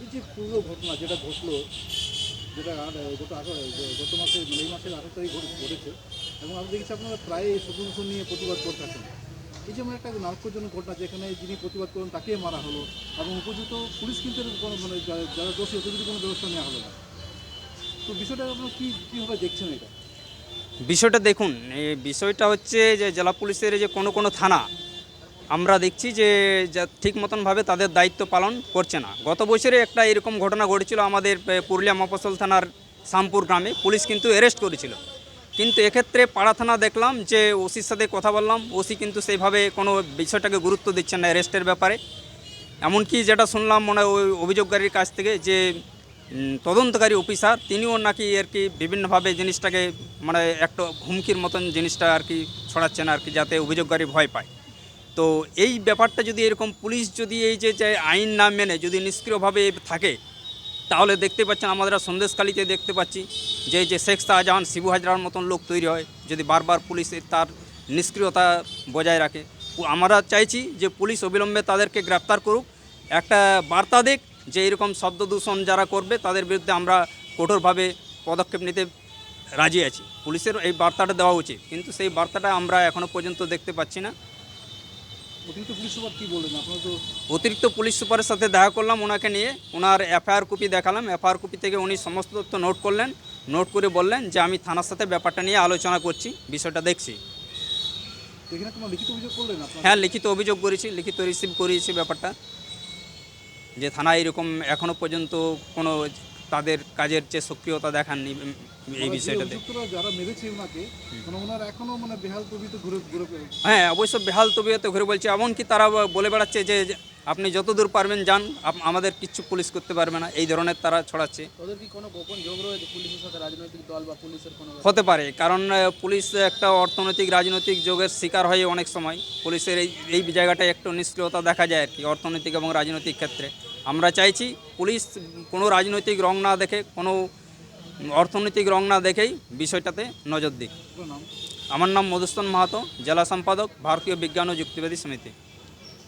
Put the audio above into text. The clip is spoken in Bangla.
এই যে পুরো ঘটনা যেটা ঘটলো, যেটা গত গত মাসে মানে এই মাসের আঠারো তারিখ ঘটেছে এবং আমি দেখেছি আপনারা প্রায় শত্রুঘোষ নিয়ে প্রতিবাদ করে থাকেন। এই যে একটা নাটকজনক ঘটনা, যেখানে যিনি প্রতিবাদ করেন, তাকে মারা হলো এবং উপযুক্ত পুলিশ কিন্তু কোনো মানে যারা- দোষী উপযুক্ত কোনো ব্যবস্থা নেওয়া হলো না। তো বিষয়টা আপনারা কী, কীভাবে দেখছেন এটা? বিষয়টা দেখুন, এই বিষয়টা হচ্ছে যে জেলা পুলিশের যে কোনো কোনো থানা আমরা দেখছি যে ঠিক মতনভাবে তাদের দায়িত্ব পালন করছে না। গত বছরে একটা এরকম ঘটনা ঘটেছিল আমাদের পুরুলিয়া মফসল থানার শামপুর গ্রামে। পুলিশ কিন্তু অ্যারেস্ট করেছিল। কিন্তু এক্ষেত্রে পাড়া থানা দেখলাম যে ওসির সাথে কথা বললাম। ওসি কিন্তু সেইভাবে কোনো বিষয়টাকে গুরুত্ব দিচ্ছেন না অ্যারেস্টের ব্যাপারে। এমনকি যেটা শুনলাম মনে হয় ওই অভিযোগকারীর কাছ থেকে যে তদন্তকারী অফিসার, তিনিও নাকি আর কি বিভিন্নভাবে জিনিসটাকে মানে একটা হুমকির মতন জিনিসটা আর কি ছড়াচ্ছেন আর কি, যাতে অভিযোগকারী ভয় পায়। তো এই ব্যাপারটা যদি এরকম পুলিশ যদি এই যে আইন না মেনে যদি নিষ্ক্রিয়ভাবে থাকে, তাহলে দেখতে পাচ্ছেন আমরা সন্দেশখালিতে দেখতে পাচ্ছি যে যে শেখ শাহজাহান, শিবু হাজরার মতন লোক তৈরি হয় যদি বারবার পুলিশ তার নিষ্ক্রিয়তা বজায় রাখে। আমরা চাইছি যে পুলিশ অবিলম্বে তাদেরকে গ্রেপ্তার করুক। একটা বার্তা দিক যে, এরকম শব্দ দূষণ যারা করবে, তাদের বিরুদ্ধে আমরা কঠোরভাবে পদক্ষেপ নিতে রাজি আছি। পুলিশের এই বার্তাটা দেওয়া উচিত। কিন্তু সেই বার্তাটা আমরা এখনও পর্যন্ত দেখতে পাচ্ছি না। অতিরিক্ত পুলিশ সুপার কী বললেন? আপনারা তো অতিরিক্ত পুলিশ সুপারের সাথে দেখা করলাম ওনাকে নিয়ে। ওনার এফআইআর কপি দেখালাম। এফআইআর কপি থেকে উনি সমস্ত তথ্য নোট করলেন। নোট করে বললেন যে আমি থানার সাথে ব্যাপারটা নিয়ে আলোচনা করছি বিষয়টা দেখছি। হ্যাঁ লিখিত অভিযোগ করেছি লিখিত রিসিভ করিয়েছি ব্যাপারটা। যে থানায় এরকম এখনও পর্যন্ত কোনো তাদের কাজের যে সক্রিয়তা দেখাননি এই বিষয়টাতে। যারা মেরেছে ওনাকে মানে ওনারা এখনও মানে বেহাল প্রবৃত ঘুরে ঘুরে হ্যাঁ অবশ্য বেহাল তবিয়তে ঘুরে বলছে এমনকি তারা বলে বেড়াচ্ছে যে যে আপনি যতদূর পারবেন যান আমাদের কিচ্ছু পুলিশ করতে পারবে না এই ধরনের তারা ছড়াচ্ছে। ওদের কি কোনো গোপন যোগ রয়েছে পুলিশের সাথে রাজনৈতিক দল বা পুলিশের কোনো হতে পারে কারণ পুলিশ একটা অর্থনৈতিক রাজনৈতিক যোগের শিকার হয় অনেক সময়। পুলিশের এই এই জায়গাটায় একটু নিষ্ক্রিয়তা দেখা যায় আর কি অর্থনৈতিক এবং রাজনৈতিক ক্ষেত্রে। আমরা চাইছি পুলিশ কোনো রাজনৈতিক রং না দেখে, কোনো অর্থনৈতিক রং না দেখেই বিষয়টাতে নজর দিক। আমার নাম মধুসূদন মাহাতো, জেলা সম্পাদক, ভারতীয় বিজ্ঞান ও যুক্তিবাদী সমিতি।